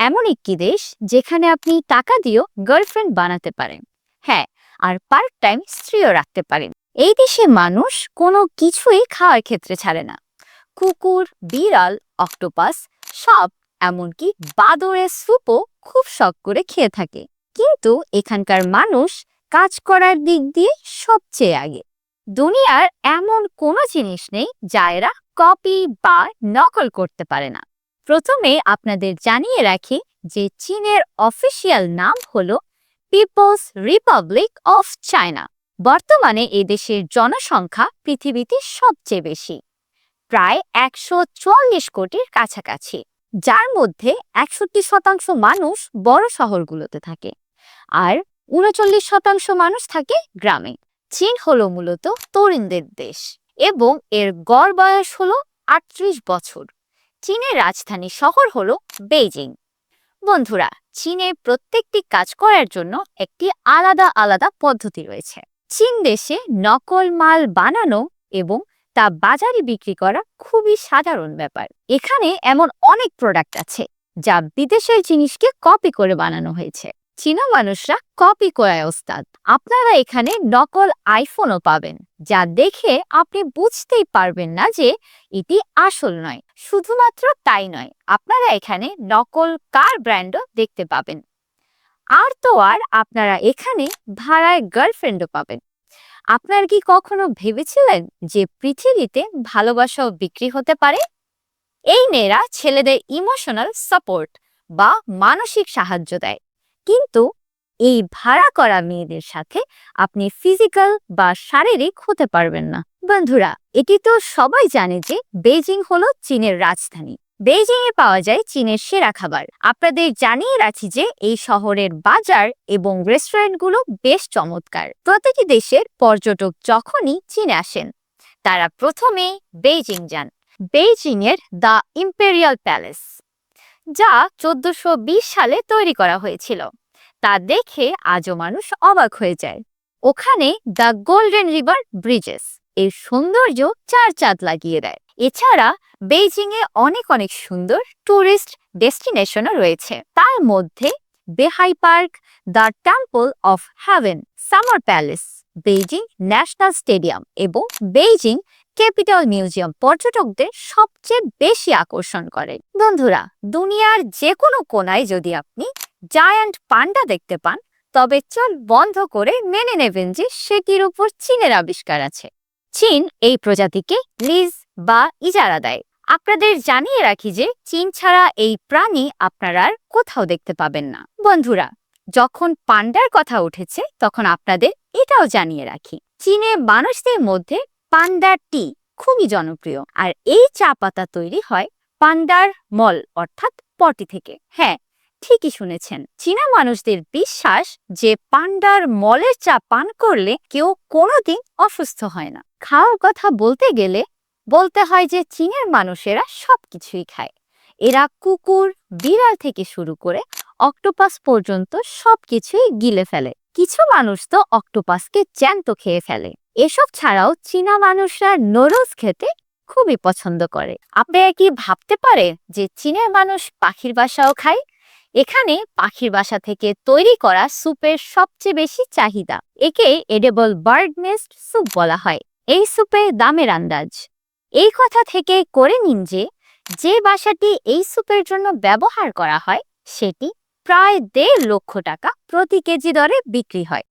এমন একটি দেশ যেখানে আপনি টাকা দিয়েও গার্লফ্রেন্ড বানাতে পারেন। হ্যাঁ আর পার্ট টাইম স্ত্রীও রাখতে পারেন। এই দেশে মানুষ কোনো কিছুই খাওয়ার ক্ষেত্রে ছাড়ে না। কুকুর, বিড়াল অক্টোপাস সব এমনকি বাদরের স্যুপও খুব শখ করে খেয়ে থাকে। কিন্তু এখানকার মানুষ কাজ করার দিক দিয়ে সবচেয়ে আগে। দুনিয়ার এমন কোনো জিনিস নেই যা এরা কপি বা নকল করতে পারে না। প্রথমে আপনাদের জানিয়ে রাখি যে চীনের অফিসিয়াল নাম হলো পিপলস রিপাবলিক অফ চায়না। বর্তমানে এই দেশের জনসংখ্যা পৃথিবীতে সবচেয়ে বেশি, প্রায় একশো চুয়াল্লিশ কোটির কাছাকাছি, যার মধ্যে একষট্টি শতাংশ মানুষ বড় শহরগুলোতে থাকে আর উনচল্লিশ শতাংশ মানুষ থাকে গ্রামে। চীন হলো মূলত তরুণদের দেশ এবং এর গড় বয়স হলো আটত্রিশ বছর। চীনের রাজধানী শহর হল বেইজিং। বন্ধুরা চীনে প্রত্যেকটি কাজ করার জন্য একটি আলাদা আলাদা পদ্ধতি রয়েছে। চীন দেশে নকল মাল বানানো এবং তা বাজারে বিক্রি করা খুবই সাধারণ ব্যাপার। এখানে এমন অনেক প্রোডাক্ট আছে যা বিদেশের জিনিসকে কপি করে বানানো হয়েছে। চীনা মানুষরা কপি করায়, ওস্তাদ। আপনারা এখানে নকল আইফোনও পাবেন, যা দেখে আপনি বুঝতেই পারবেন না যে এটি আসল নয়, শুধুমাত্র তাই নয়, আপনারা এখানে নকল কার ব্র্যান্ডও দেখতে পাবেন। আর তো আর আপনারা এখানে ভাড়ায় গার্লফ্রেন্ডও পাবেন। আপনার কি কখনো ভেবেছিলেন যে পৃথিবীতে ভালোবাসাও বিক্রি হতে পারে? এই মেয়েরা ছেলেদের ইমোশনাল সাপোর্ট বা মানসিক সাহায্য দেয়। কিন্তু এই ভাড়া করা মেয়েদের সাথে আপনি ফিজিক্যাল বা শারীরিক হতে পারবেন না। বন্ধুরা, এটি তো সবাই জানে যে বেজিং হলো চীনের রাজধানী। বেজিং এ পাওয়া যায় চীনের সেরা খাবার। আপনাদের জানিয়ে রাখি যে এই শহরের বাজার এবং রেস্টুরেন্টগুলো বেশ চমৎকার। প্রতিটি দেশের পর্যটক যখনই চীনে আসেন, তারা প্রথমে বেইজিং যান। বেইজিং এর দ্য ইম্পেরিয়াল প্যালেস, যা চোদ্দশো সালে তৈরি করা হয়েছিল। তা দেখে আজও মানুষ অবাক হয়ে যায়। ওখানে দ্য গোল্ডেন রিভার ব্রিজেস এর সৌন্দর্য চার চাঁদ লাগিয়ে দেয়। এছাড়া বেইজিং এ অনেক অনেক সুন্দর টুরিস্ট ডেস্টিনেশনও রয়েছে। তার মধ্যে Beihai park, the temple of heaven, summer palace, Beijing national stadium এবং বেইজিং ক্যাপিটাল মিউজিয়াম পর্যটকদের সবচেয়ে বেশি আকর্ষণ করে। বন্ধুরা, দুনিয়ার যে কোনো কোনায় যদি আপনি জায়ান্ট পান্ডা দেখতে পান, তবে চোখ বন্ধ করে মেনে নেবেন যে সেটির উপর চীনের আবিষ্কার আছে। চীন এই প্রজাতিকে লিজ বা ইজারা দেয়। আপনাদের জানিয়ে রাখি যে চীন ছাড়া এই প্রাণী আপনারা আর কোথাও দেখতে পাবেন না। বন্ধুরা, যখন পান্ডার কথা উঠেছে, তখন আপনাদের এটাও জানিয়ে রাখি। চীনে মানুষদের মধ্যে পান্ডার টি খুবই জনপ্রিয়, আর এই চা পাতা তৈরি হয় পান্ডার মল, অর্থাৎ পটি থেকে। হ্যাঁ ঠিকই শুনেছেন। চীনা মানুষদের বিশ্বাস যে পান্ডার মলের চা পান করলে কেউ কোনোদিন অসুস্থ হয় না। খাওয়ার কথা বলতে গেলে বলতে হয় যে চীনের মানুষেরা সবকিছুই খায়। এরা কুকুর, বিড়াল থেকে শুরু করে অক্টোপাস পর্যন্ত সবকিছুই গিলে ফেলে। কিছু মানুষ তো অক্টোপাসকে জ্যান্ত খেয়ে ফেলে। এসব ছাড়াও চীনা মানুষরা নুডলস খেতে খুবই পছন্দ করে। আপনারা কি ভাবতে পারে যে চীনের মানুষ পাখির বাসাও খায়? এখানে পাখির বাসা থেকে তৈরি করা স্যুপের সবচেয়ে বেশি চাহিদা। একে এডেবল বার্ড নেস্ট স্যুপ বলা হয়। এই স্যুপের দামের আন্দাজ। এই কথা থেকে করে নিন যে যে বাসাটি এই স্যুপের জন্য ব্যবহার করা হয়, সেটি প্রায় দেড় লক্ষ টাকা প্রতি কেজি দরে বিক্রি হয়।